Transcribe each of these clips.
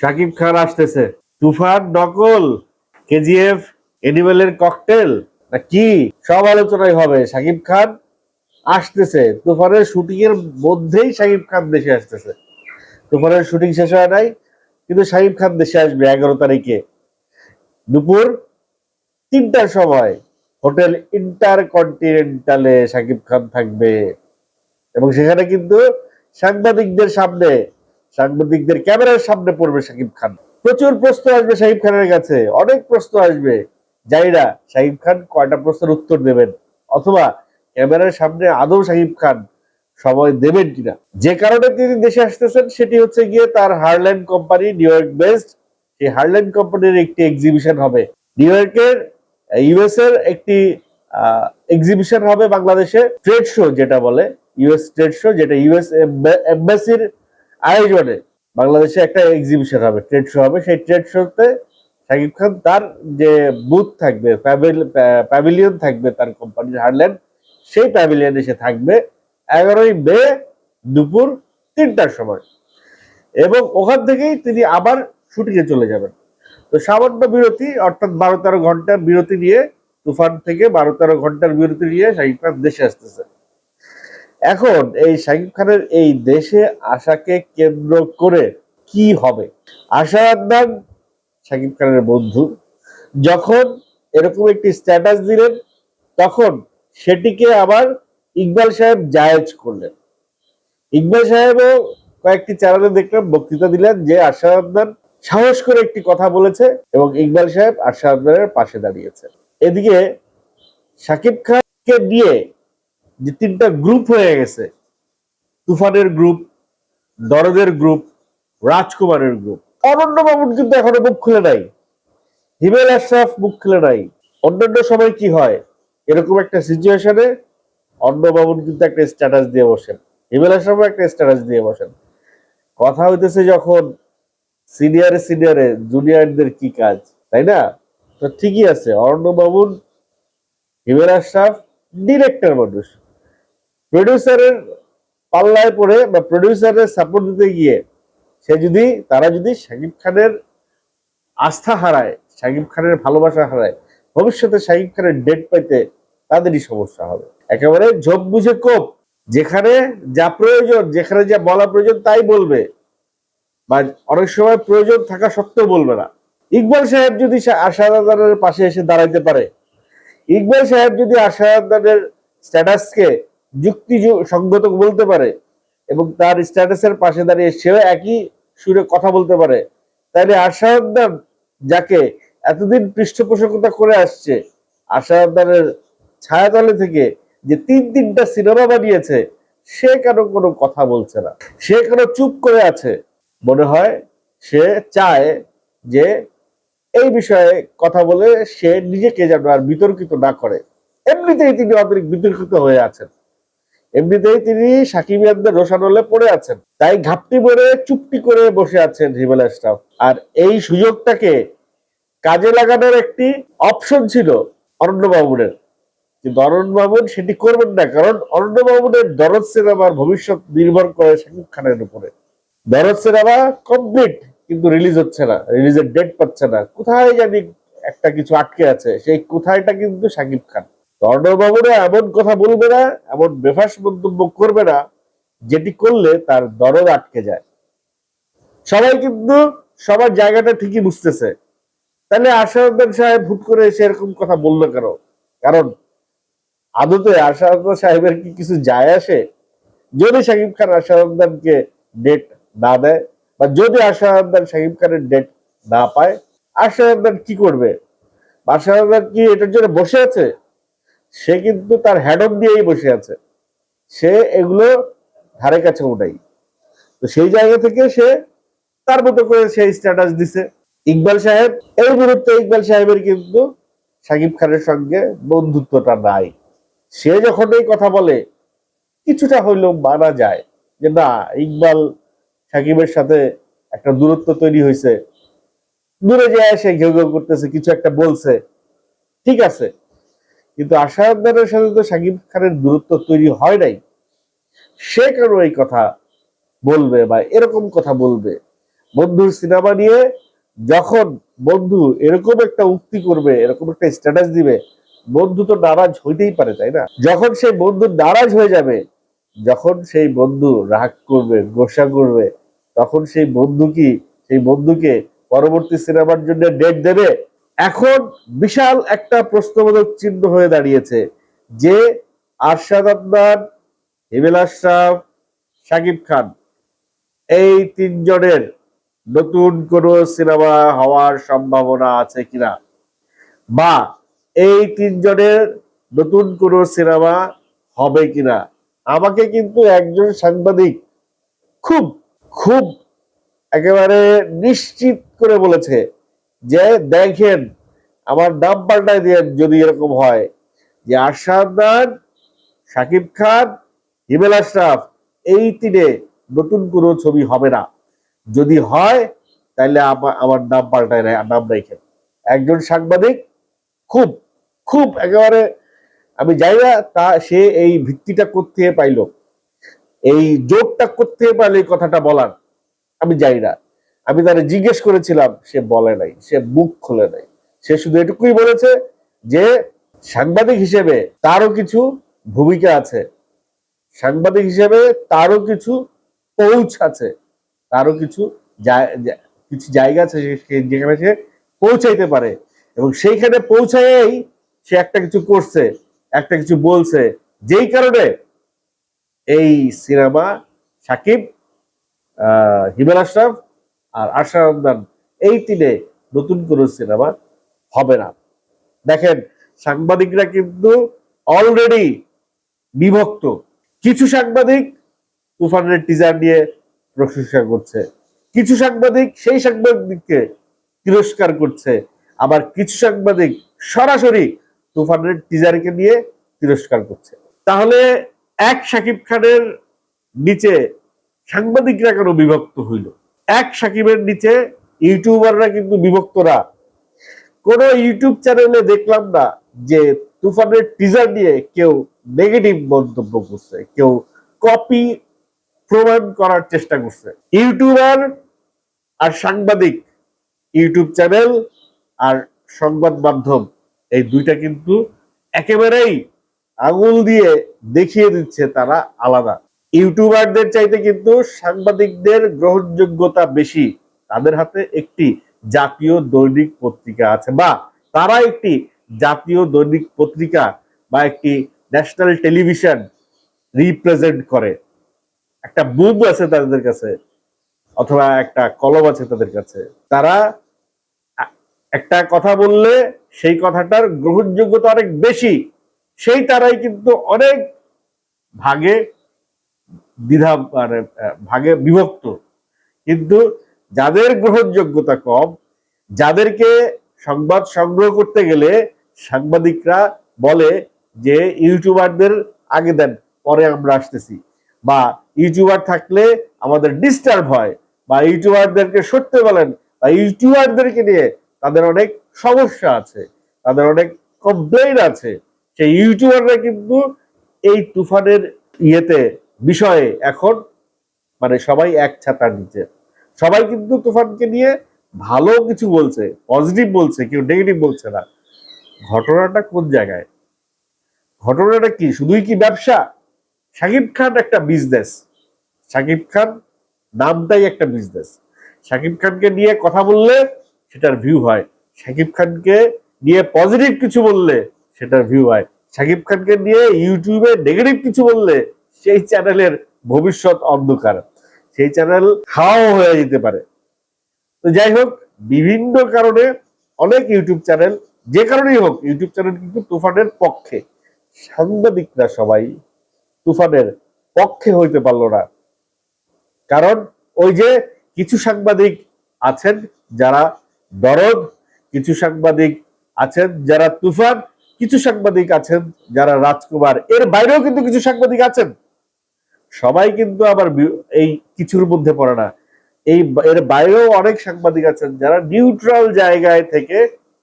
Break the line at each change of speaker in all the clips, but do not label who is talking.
শাকিব খান আসতেছে। তুফান, নকল, কেজিএফ, এনিমেলের ককটেল না কি? সব আলোচনায় হবে। শাকিব খান আসতেছে। তুফানের শুটিং এর মধ্যেই শাকিব খান দেশে আসতেছে। তুফানের শুটিং শেষ হয় নাই, কিন্তু শাকিব খান দেশে আসবে এগারো তারিখে। দুপুর তিনটার সময় হোটেল ইন্টার কন্টিনেন্টালে শাকিব খান থাকবে। এবং সেখানে কিন্তু সাংবাদিকদের সামনে সাংবাদিকদের ক্যামেরার সামনে পড়বে শাকিব খান। প্রচুর প্রশ্ন আসবে শাকিব খানের কাছে, অনেক প্রশ্ন আসবে। জানি না খান কয়টা প্রশ্নের উত্তর দেবেন? অথবা ক্যামেরার সামনে আদৌ শাকিব খান সময় দেবেন কিনা? যে কারণে তিনি দেশে আসতেছেন, সেটি হচ্ছে গিয়ে তার Harland company, New York based. সেই হারল্যান্ড কোম্পানির একটি এক্সিবিশন হবে। নিউ ইয়র্কের ইউএস এর একটি এক্সিবিশন হবে বাংলাদেশে। ট্রেড শো যেটা বলে ইউএস ট্রেড শো যেটা ইউএস এম্বাসির আয়োজনে বাংলাদেশে একটা এক্সিবিশন হবে ট্রেড শো হবে। সেই ট্রেড শোতে শাকিব খান তার যে বুথ থাকবে প্যাভিলিয়ন থাকবে তার কোম্পানির হারল্যান্ড সেই প্যাভিলিয়নে সে থাকবে এগারোই মে দুপুর তিনটার সময়। এবং ওখান থেকেই তিনি আবার শুটিংয়ে চলে যাবেন। তো সামান্য বিরতি, অর্থাৎ বারো তেরো ঘণ্টার বিরতি নিয়ে, তুফান থেকে বারো তেরো ঘণ্টার বিরতি নিয়ে শাকিব খান দেশে আসতেছে। এখন এই শাকিব খানের এই দেশে আশাকে কেন্দ্র করে কি হবে? আশা আদনান, শাকিব খানের বন্ধু, যখন এরকম একটি স্ট্যাটাস দিলেন, তখন সেটিকে আবার ইকবাল সাহেব জায়েজ করলেন। ইকবাল সাহেবও কয়েকটি চ্যানেলে দেখলাম, বক্তৃতা দিলেন যে আশা আদনান সাহস করে একটি কথা বলেছে এবং ইকবাল সাহেব আশা আদনানের পাশে দাঁড়িয়েছে। এদিকে শাকিব খানকে নিয়ে যে তিনটা গ্রুপ হয়ে গেছে। তুফানের গ্রুপ দরদের গ্রুপ রাজকুমারের গ্রুপ অনন্য বাবুর কিন্তু এখনও মুখ খুলে নাই। হিমেল আশরাফ মুখ খুলে নাই। অন্যান্য সময় কি হয়? এরকম একটা সিচুয়েশনে অন্য বাবুন কিন্তু একটা স্ট্যাটাস দিয়ে বসেন। হিমেল আশরাফও একটা স্ট্যাটাস দিয়ে বসেন। কথা হইতেছে যখন সিনিয়রে সিনিয়রে জুনিয়রদের কি কাজ, তাই না? তো ঠিকই আছে অরণ্য বাবুন হিমেল আশরাফ ডিরেক্টর মানুষ। প্রডিউসারের পাল্লায় পড়ে বা প্রডিউসারের সাপোর্ট দিতে গিয়ে সে যদি, তারা যদি শাকিব খানের আস্থা হারায়, শাকিব খানের ভালোবাসা হারায়, ভবিষ্যতে শাকিব খানের ডেট পাইতে তাদেরই সমস্যা হবে। একেবারে ঝোপ বুঝে কোপ। যেখানে যা প্রয়োজন, যেখানে যা বলা প্রয়োজন তাই বলবে। বা অনেক সময় প্রয়োজন থাকা সত্ত্বেও বলবে না। ইকবাল সাহেব যদি আশাদানের পাশে এসে দাঁড়াইতে পারে, ইকবাল সাহেব যদি আশাদানের স্ট্যাটাসকে যুক্তি সঙ্গত বলতে পারে এবং তার স্ট্যাটাসের পাশে দাঁড়িয়ে সেও একই সুরে কথা বলতে পারে। তাহলে আশাউদ্দান যাকে এতদিন পৃষ্ঠপোষকতা করে আসছে আশাউদ্দানের ছায়াতলে থেকে যে তিন তিনটা সিনেমা বানিয়েছে, সে কেন কোনো কথা বলছে না? সে কেন চুপ করে আছে? মনে হয় সে চায় যে এই বিষয়ে কথা বলে সে নিজেকে যেন আর বিতর্কিত না করে। এমনিতেই তিনি অতিরিক্ত বিতর্কিত হয়ে আছেন। এমনিতেই তিনি সাকিব ইয়ানদের রোশানলে পড়ে আছেন। তাই ঘাপটি মরে চুপটি করে বসে আছেন হিমেল আশরাফ আর এই সুযোগটাকে কাজে লাগানোর একটি অপশন ছিল অরণ্য বাবুনের কিন্তু অরণ্য বাবুন সেটি করবেন না, কারণ অরণ্য বাবুনের দরদ সিনেমার ভবিষ্যৎ নির্ভর করে শাকিব খানের উপরে। দরদ সিনেমা কমপ্লিট কিন্তু রিলিজ হচ্ছে না রিলিজের ডেট পাচ্ছে না। কোথায় জানি একটা কিছু আটকে আছে, সেই কোথায়টা কিন্তু শাকিব খান। অর্ণববাবুরা এমন কথা বলবে না, এমন বেফাস মন্তব্য করবে না, যেটি করলে তার দরদ আটকে যায়। সবাই কিন্তু সবার জায়গাটা ঠিকই বুঝতেছে। তাহলে আশারুদ্দান সাহেব হুট করে এসে এরকম কথা বলল কেন? কারণ আদতে আশারুদ্দান সাহেবের কি কিছু যায় আসে? যদি শাকিব খান আশারুদ্দানকে ডেট না দেয় বা যদি আশারুদ্দান শাকিব খানের ডেট না পায় আশারুদ্দান কি করবে? আশারুদ্দান কি এটার জন্য বসে আছে? সে কিন্তু তার হ্যাডক দিয়েই বসে আছে। সে এগুলো ধারে কাছে উঠাই তো সেই জায়গা থেকে সে তার মতো করে সেই স্ট্যাটাস দিছে। ইকবাল সাহেব, এই মুহূর্তে ইকবাল সাহেবের কিন্তু সাকিব খানের সঙ্গে বন্ধুত্বটা নাই। সে যখন এই কথা বলে, কিছুটা হইলেও মানা যায় যে, না, ইকবাল সাকিবের সাথে একটা দূরত্ব তৈরি হয়েছে দূরে যায়, সে ঘেউ ঘেউ করতেছে, কিছু একটা বলছে। ঠিক আছে কিন্তু আশায়নের সাথে তো সাকিব খানের দূরত্ব তৈরি হয় নাই। সে কেন এই কথা বলবে বা এরকম কথা বলবে। বন্ধুর সিনেমা নিয়ে যখন বন্ধু এরকম একটা উক্তি করবে, এরকম একটা স্ট্যাটাস দিবে, বন্ধু তো নারাজ হইতেই পারে, তাই না? যখন সেই বন্ধু নারাজ হয়ে যাবে, যখন সেই বন্ধু রাগ করবে, গোসা করবে, তখন সেই বন্ধু কি, সেই বন্ধুকে পরবর্তী সিনেমার জন্য ডেট দেবে? এখন বিশাল একটা প্রশ্নবোধক চিহ্ন হয়ে দাঁড়িয়েছে যে আরশাদ আদনান, হিমেল আশরাফ, শাকিব খান, এই তিনজনের নতুন কোন সিনেমা হওয়ার সম্ভাবনা আছে কিনা? বা এই তিনজনের নতুন কোন সিনেমা হবে কিনা? আমাকে কিন্তু একজন সাংবাদিক খুব খুব একেবারে নিশ্চিত করে বলেছে যে দেখেন, আমার নাম পাল্টাই দিয়ে যদি এরকম হয়। যে আরশাদ খান, শাকিব খান, হিমেল আশরাফ, এই তিনে নতুন কোনো ছবি হবে না। যদি হয় তাহলে আমা- আমার নাম পাল্টায় নাম রেখেন। একজন সাংবাদিক, খুব খুব একেবারে, আমি যাই না তা সে এই ভিত্তিটা করতে পাইলো। এই জোরটা করতে পারলে কথাটা বলার, আমি জানি না। আমি তারা জিজ্ঞেস করেছিলাম সে বলে নাই সে মুখ খুলে নাই। সে শুধু এটুকুই বলেছে যে সাংবাদিক হিসেবে তারও কিছু ভূমিকা আছে। সাংবাদিক হিসেবে তারও কিছু পৌঁছ আছে। তারও কিছু কিছু জায়গা আছে যেখানে সে পৌঁছাইতে পারে। এবং সেইখানে পৌঁছাই সে একটা কিছু করছে একটা কিছু বলছে। যেই কারণে এই সিনেমা সাকিব আহ, হিমেল আশরাফ আর আশা রমদান এই তিনে নতুন কোন সিনেমা হবে না। দেখেন, সাংবাদিকরা কিন্তু অলরেডি বিভক্ত। কিছু সাংবাদিক তুফানের টিজার নিয়ে প্রশংসা করছে। কিছু সাংবাদিক সেই সাংবাদিককে তিরস্কার করছে। আবার কিছু সাংবাদিক সরাসরি তুফানের টিজারকে নিয়ে তিরস্কার করছে। তাহলে এক সাকিব খানের নিচে সাংবাদিকরা কেন বিভক্ত হইল? এক সাকিবের নিচে ইউটিউবাররা কিন্তু বিভক্ত না কোন ইউটিউব চ্যানেলে দেখলাম না যে তুফানের টিজার নিয়ে কেউ নেগেটিভ মন্তব্য করছে, কেউ কপি প্রমাণ করার চেষ্টা করছে। ইউটিউবার আর সাংবাদিক, ইউটিউব চ্যানেল আর সংবাদ মাধ্যম, এই দুইটা কিন্তু একেবারেই আঙুল দিয়ে দেখিয়ে দিচ্ছে তারা আলাদা। ইউটিউবারদের চাইতে কিন্তু সাংবাদিকদের গ্রহণযোগ্যতা বেশি। তাদের হাতে একটি জাতীয় দৈনিক পত্রিকা আছে বা তারা একটি জাতীয় দৈনিক পত্রিকা বা একটি ন্যাশনাল টেলিভিশন রিপ্রেজেন্ট করে। একটা বুক আছে তাদের কাছে অথবা একটা কলম আছে তাদের কাছে। তারা একটা কথা বললে সেই কথাটার গ্রহণযোগ্যতা অনেক বেশি। সেই তারাই কিন্তু অনেক ভাগে দ্বিধা মানে ভাগে বিভক্ত। কিন্তু যাদের গ্রহণযোগ্যতা কম, যাদেরকে সংবাদ সংগ্রহ করতে গেলে সাংবাদিকরা বলে যে ইউটিউবারদের আগে দেন, পরে আমরা আসতেছি। বা ইউটিউবার থাকলে আমাদের ডিস্টার্ব হয়, বা ইউটিউবারদেরকে সরতে বলেন, বা ইউটিউবারদেরকে নিয়ে তাদের অনেক সমস্যা আছে, তাদের অনেক কমপ্লেইন আছে। সেই ইউটিউবাররা কিন্তু এই তুফানের ইয়েতে বিষয়ে এখন মানে সবাই এক ছাতার নিচে। সবাই কিন্তু তুফানকে নিয়ে ভালো কিছু বলছে পজিটিভ বলছে, কেউ নেগেটিভ বলছে না। ঘটনাটা কোন জায়গায়? ঘটনাটা কি? শুধুই কি ব্যবসা? শাকিব খান একটা বিজনেস শাকিব খান নামটাই একটা বিজনেস শাকিব খানকে নিয়ে কথা বললে সেটার ভিউ হয়। শাকিব খানকে নিয়ে পজিটিভ কিছু বললে সেটার ভিউ হয়। শাকিব খানকে নিয়ে ইউটিউবে নেগেটিভ কিছু বললে সেই চ্যানেলের ভবিষ্যৎ অন্ধকার। সেই চ্যানেল খাওয়াও হয়ে যেতে পারে। তো যাই হোক, বিভিন্ন কারণে অনেক ইউটিউব চ্যানেল যে কারণেই হোক, ইউটিউব চ্যানেল কিন্তু তুফানের পক্ষে। সাংবাদিকরা সবাই তুফানের পক্ষে হইতে পারল না। কারণ ওই যে কিছু সাংবাদিক আছেন যারা দরদ, কিছু সাংবাদিক আছেন যারা তুফান, কিছু সাংবাদিক আছেন যারা রাজকুমার। এর বাইরেও কিন্তু কিছু সাংবাদিক আছেন। সবাই কিন্তু আবার এই কিছুর মধ্যে পড়ে না। এই এর বাইরেও অনেক সাংবাদিক আছেন যারা নিউট্রাল জায়গায় থেকে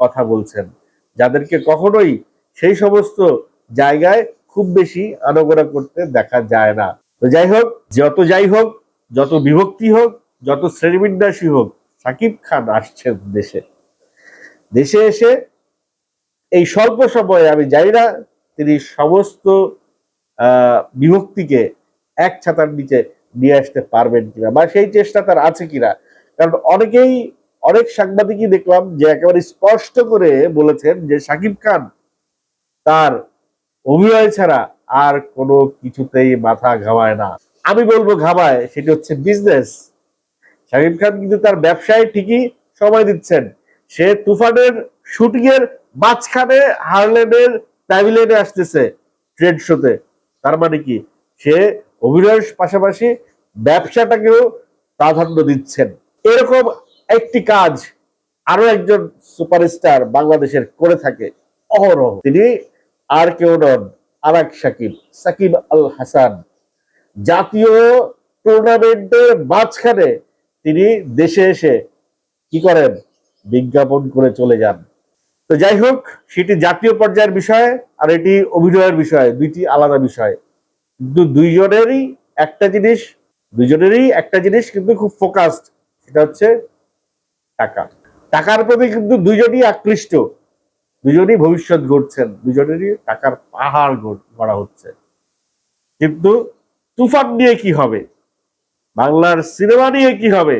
কথা বলছেন যাদেরকে কখনোই সেই সমস্ত জায়গায় খুব বেশি আনাগোনা করতে দেখা যায় না। তো যাই হোক যত যাই হোক যত বিভক্তি হোক যত শ্রেণীবিন্যাসী হোক সাকিব খান আসছেন দেশে। দেশে এসে এই স্বল্প সময়ে আমি জানি না তিনি সমস্ত আহ, বিভক্তিকে এক ছাতার নিচে নিয়ে আসতে পারবেন কিনা বা সেই চেষ্টা তার আছে কিনা। কারণ অনেকেই, অনেক সাংবাদিকই দেখলাম যে একেবারে স্পষ্ট করে বলেছেন যে সাকিব খান তার অভিনয় ছাড়া আর কোনো কিছুতেই মাথা ঘামায় না। আমি বলব ঘামায়, সেটি হচ্ছে বিজনেস শাকিব খান কিন্তু তার ব্যবসায় ঠিকই সময় দিচ্ছেন। সে তুফানের শুটিং এর মাঝখানে হারলেনের প্যাভিলিয়নে আসতেছে ট্রেড শোতে তার মানে কি? সে অভিনয়ের পাশাপাশি ব্যবসাটাকেও প্রাধান্য দিচ্ছেন। এরকম একটি কাজ আরও একজন সুপারস্টার বাংলাদেশের করে থাকে, অহরহ। তিনি আর কেউ নন আর এক সাকিব সাকিব আল হাসান। জাতীয় টুর্নামেন্টের মাঝখানে তিনি দেশে এসে কি করেন? বিজ্ঞাপন করে চলে যান। তো যাই হোক, সেটি জাতীয় পর্যায়ের বিষয় আর এটি অভিনয়ের বিষয়, দুইটি আলাদা বিষয়। দুইজনেরই একটা জিনিস, দুইজনেরই একটা জিনিস কিন্তু খুব ফোকাসড সেটা হচ্ছে টাকা। টাকার প্রতি কিন্তু দুইজনই আকৃষ্ট দুজনই ভবিষ্যৎ গড়ছেন দুজনেরই টাকার পাহাড় গড়া হচ্ছে। কিন্তু তুফান নিয়ে কি হবে? বাংলার সিনেমা নিয়ে কি হবে?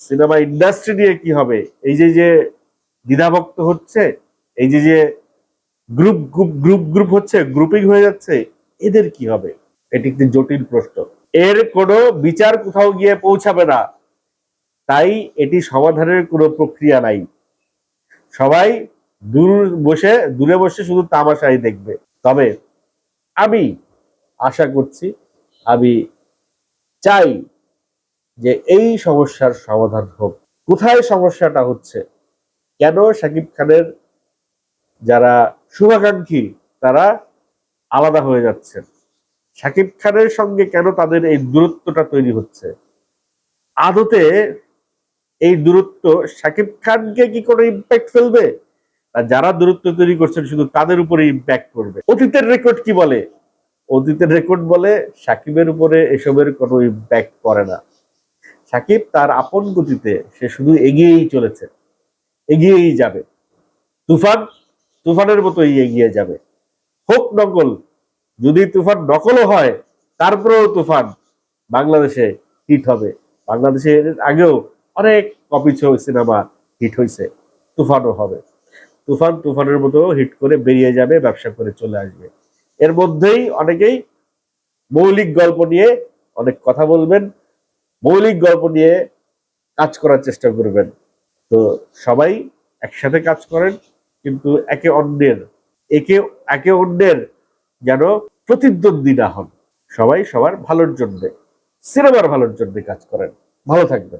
সিনেমা ইন্ডাস্ট্রি নিয়ে কি হবে? এই যে যে দ্বিধাভক্ত হচ্ছে, এই যে যে গ্রুপ গ্রুপ গ্রুপ গ্রুপ হচ্ছে গ্রুপিং হয়ে যাচ্ছে এদের কি হবে? এটি একটি জটিল প্রশ্ন। এর কোনো বিচার কোথাও গিয়ে পৌঁছাবে না। তাই এটি সমাধানের কোনো প্রক্রিয়া নাই। সবাই দূর বসে, দূরে বসে শুধু তামাশাই দেখবে। তবে আমি আশা করছি, আমি চাই যে এই সমস্যার সমাধান হোক। কোথায় সমস্যাটা হচ্ছে? কেন শাকিব খানের যারা শুভাকাঙ্ক্ষী, তারা আলাদা হয়ে যাচ্ছেন শাকিব খানের সঙ্গে কেন তাদের এই দূরত্বটা তৈরি হচ্ছে? আদতে এই দূরত্ব শাকিব খানকে কি কোনো ইম্প্যাক্ট ফেলবে? যারা দূরত্ব তৈরি করছেন শুধু তাদের উপরে ইম্প্যাক্ট করবে। অতীতের রেকর্ড কি বলে? অতীতের রেকর্ড বলে সাকিবের উপরে এসবের কোনো ইম্প্যাক্ট করে না। সাকিব তার আপন গতিতে সে শুধু এগিয়েই চলেছে। এগিয়েই যাবে। তুফান, তুফানের মতোই এগিয়ে যাবে। হোক নকল, যদি তুফান নকলও হয়, তারপরেও তুফান বাংলাদেশে হিট হবে। বাংলাদেশে আগেও অনেক কপি সিনেমা হিট হয়েছে তুফানও হবে। তুফান তুফানের মতো হিট করে বেরিয়ে যাবে, ব্যবসা করে চলে আসবে। এর মধ্যেই অনেকেই মৌলিক গল্প নিয়ে অনেক কথা বলবেন, মৌলিক গল্প নিয়ে কাজ করার চেষ্টা করবেন। তো সবাই একসাথে কাজ করেন, কিন্তু একে অন্যের একে একে অন্যের যেন প্রতিদ্বন্দ্বী না হন। সবাই সবার ভালোর জন্য, সিনেমার ভালোর জন্য কাজ করেন। ভালো থাকবেন।